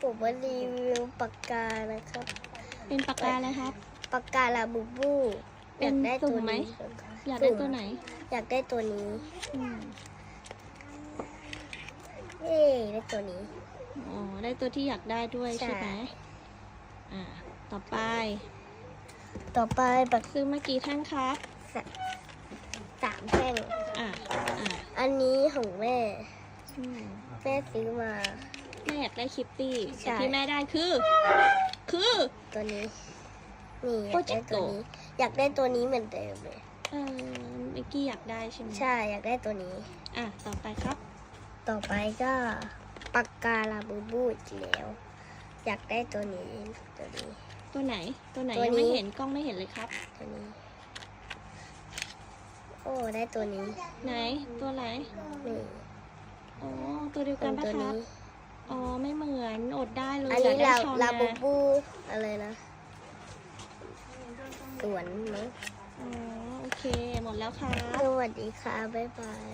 ผมมารีวิวปากกานะครับ เป็นปากกาอะไรครับ ปากกาลาบูบูเป็อยานกได้ตัวสุ่มไหมนี้อยากได้ตัวไหน อยากได้ตัวนี้อืมเย้ได้ตัวนี้อ๋อได้ตัวที่อยากได้ด้วยใช่ใช่ไหมอ่า ต่อไป ต่อไปปากซื้อมากี่แท่งครับสะสามแท่งอ่าอ่าอันนี้ของแม่อืม แม่ซื้อมา แม่อยากได้คิตตี้ใช่ แต่ที่แม่ได้คือ คือตัวนี้นี่อยากได้โปรเจกโตตัวนี้ อยากได้ตัวนี้เหมือนเดิมเลยเออมิกกี้อยากได้ใช่ไหมใช่อยากได้ตัวนี้ อะต่อไปครับ ต่อไปก็ปากกาลาบูบูอีกแล้ว อยากได้ตัวนี้ตัวนี้ ตัวไหน ตัวไหนตัวยังไม่นี้เห็นกล้องไม่เห็นเลยครับ ตัวนี้ โอ้ได้ตัวนี้ ไหนตัวไหนนี่อ๋อ ตัวเดียวเป็กันนปะตัวครับนี้อ๋อไม่เหมือนอดได้เลยอันนี้อยลากได้ชาวลานาบูบูอะไรนะสวนมั้งอ๋อโอเคหมดแล้วครับสวัสดีค่ะ บ๊ายบาย